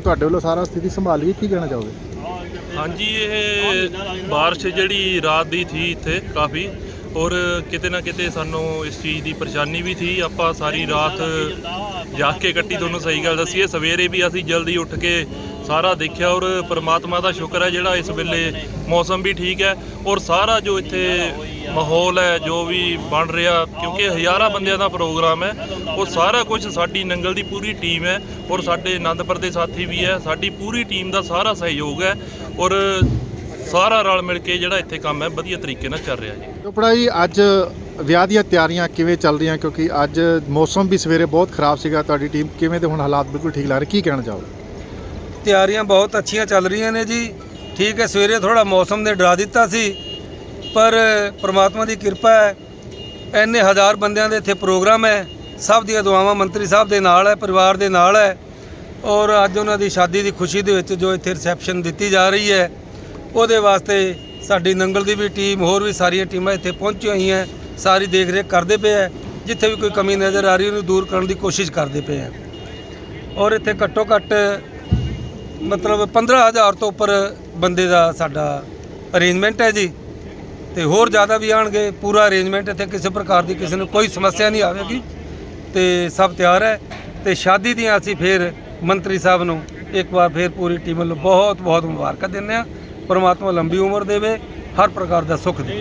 ਤੁਹਾਡੇ ਵੱਲੋਂ ਸਾਰਾ ਸਥਿਤੀ ਸੰਭਾਲ ਲਈ ਕੀ ਕਹਿਣਾ ਚਾਹੋਗੇ? ਹਾਂਜੀ, ਇਹ ਬਾਰਿਸ਼ ਜਿਹੜੀ ਰਾਤ ਦੀ ਥੀ ਇੱਥੇ ਕਾਫੀ। ਔਰ ਕਿਤੇ ਨਾ ਕਿਤੇ ਸਾਨੂੰ ਇਸ ਚੀਜ਼ ਦੀ ਪਰੇਸ਼ਾਨੀ ਵੀ ਸੀ ਆਪਾਂ ਸਾਰੀ ਰਾਤ ਜਾਗ ਕੇ ਕੱਟੀ। ਤੁਹਾਨੂੰ ਸਹੀ ਗੱਲ ਦੱਸੀਏ, ਸਵੇਰੇ ਵੀ ਅਸੀਂ ਜਲਦੀ ਉੱਠ ਕੇ ਸਾਰਾ ਦੇਖਿਆ ਔਰ ਪ੍ਰਮਾਤਮਾ ਦਾ ਸ਼ੁਕਰ ਹੈ ਜਿਹੜਾ ਇਸ ਵੇਲੇ ਮੌਸਮ ਵੀ ਠੀਕ ਹੈ। ਔਰ ਸਾਰਾ ਜੋ ਇੱਥੇ ਮਾਹੌਲ ਹੈ, ਜੋ ਵੀ ਬਣ ਰਿਹਾ, ਕਿਉਂਕਿ ਹਜ਼ਾਰਾਂ ਬੰਦਿਆਂ ਦਾ ਪ੍ਰੋਗਰਾਮ ਹੈ, ਉਹ ਸਾਰਾ ਕੁਝ ਸਾਡੀ ਨੰਗਲ ਦੀ ਪੂਰੀ ਟੀਮ ਹੈ ਔਰ ਸਾਡੇ ਆਨੰਦਪੁਰ ਦੇ ਸਾਥੀ ਵੀ ਹੈ। ਸਾਡੀ ਪੂਰੀ ਟੀਮ ਦਾ ਸਾਰਾ ਸਹਿਯੋਗ ਹੈ ਔਰ ਸਾਰਾ ਰਲ ਮਿਲ ਕੇ ਜਿਹੜਾ ਇੱਥੇ ਕੰਮ ਹੈ ਵਧੀਆ ਤਰੀਕੇ ਨਾਲ ਚੱਲ ਰਿਹਾ ਜੀ। ਚੋਪੜਾ ਜੀ ਅੱਜ ਵਿਆਹ ਦੀਆਂ ਤਿਆਰੀਆਂ ਕਿਵੇਂ ਚੱਲ ਰਹੀਆਂ? ਕਿਉਂਕਿ ਅੱਜ ਮੌਸਮ ਵੀ ਸਵੇਰੇ ਬਹੁਤ ਖਰਾਬ ਸੀਗਾ। ਤੁਹਾਡੀ ਟੀਮ ਕਿਵੇਂ ਤੇ ਹੁਣ ਹਾਲਾਤ ਬਿਲਕੁਲ ਠੀਕ ਲੱਗ ਰਹੇ? ਕੀ ਕਹਿਣਾ ਚਾਹੋਗੇ? ਤਿਆਰੀਆਂ ਬਹੁਤ ਅੱਛੀਆਂ ਚੱਲ ਰਹੀਆਂ ਨੇ ਜੀ। ਠੀਕ ਹੈ ਸਵੇਰੇ ਥੋੜਾ ਮੌਸਮ ਨੇ ਡਰਾ ਦਿੱਤਾ ਸੀ। ਪਰ ਪ੍ਰਮਾਤਮਾ ਦੀ ਕਿਰਪਾ ਹੈ। ਐਨੇ ਹਜ਼ਾਰ ਬੰਦਿਆਂ ਦੇ ਇੱਥੇ ਪ੍ਰੋਗਰਾਮ ਹੈ। ਸਭ ਦੀਆਂ ਦੁਆਵਾਂ ਮੰਤਰੀ ਸਾਹਿਬ ਦੇ ਨਾਲ ਹੈ ਪਰਿਵਾਰ ਦੇ ਨਾਲ ਹੈ। ਔਰ ਅੱਜ ਉਹਨਾਂ ਦੀ ਸ਼ਾਦੀ ਦੀ ਖੁਸ਼ੀ ਦੇ ਵਿੱਚ ਜੋ ਇੱਥੇ ਰਿਸੈਪਸ਼ਨ ਦਿੱਤੀ ਜਾ ਰਹੀ ਹੈ ਉਹਦੇ ਵਾਸਤੇ ਸਾਡੀ ਨੰਗਲ ਦੀ ਵੀ ਟੀਮ, ਹੋਰ ਵੀ ਸਾਰੀਆਂ ਟੀਮਾਂ ਇੱਥੇ ਪਹੁੰਚੀ ਹੋਈਆਂ ਸਾਰੀ ਦੇਖ ਰੇਖ ਕਰਦੇ ਪਏ ਹੈ। ਜਿੱਥੇ ਵੀ ਕੋਈ ਕਮੀ ਨਜ਼ਰ ਆ ਰਹੀ ਉਹਨੂੰ ਦੂਰ ਕਰਨ ਦੀ ਕੋਸ਼ਿਸ਼ ਕਰਦੇ ਪਏ ਹੈ। ਔਰ ਇੱਥੇ ਘੱਟੋ ਘੱਟ ਮਤਲਬ 15000 ਤੋਂ ਉੱਪਰ ਬੰਦੇ ਦਾ ਸਾਡਾ ਅਰੇਂਜਮੈਂਟ ਹੈ ਜੀ। ਤੇ ਹੋਰ ਜ਼ਿਆਦਾ ਵੀ ਆਣਗੇ ਪੂਰਾ ਅਰੇਂਜਮੈਂਟ ਇੱਥੇ ਕਿਸੇ ਪ੍ਰਕਾਰ ਦੀ ਕਿਸੇ ਨੂੰ ਕੋਈ ਸਮੱਸਿਆ ਨਹੀਂ ਆਵੇਗੀ। ਤੇ ਸਭ ਤਿਆਰ ਹੈ। ਤੇ ਸ਼ਾਦੀ ਦੀਆਂ ਅਸੀਂ ਫਿਰ ਮੰਤਰੀ ਸਾਹਿਬ ਨੂੰ ਇੱਕ ਵਾਰ ਫਿਰ ਪੂਰੀ ਟੀਮ ਵੱਲੋਂ ਬਹੁਤ ਬਹੁਤ ਮੁਬਾਰਕਾਂ ਦਿੰਦੇ ਹਾਂ। ਪਰਮਾਤਮਾ ਲੰਬੀ ਉਮਰ ਦੇਵੇ ਹਰ ਪ੍ਰਕਾਰ ਦਾ ਸੁੱਖ ਦੇ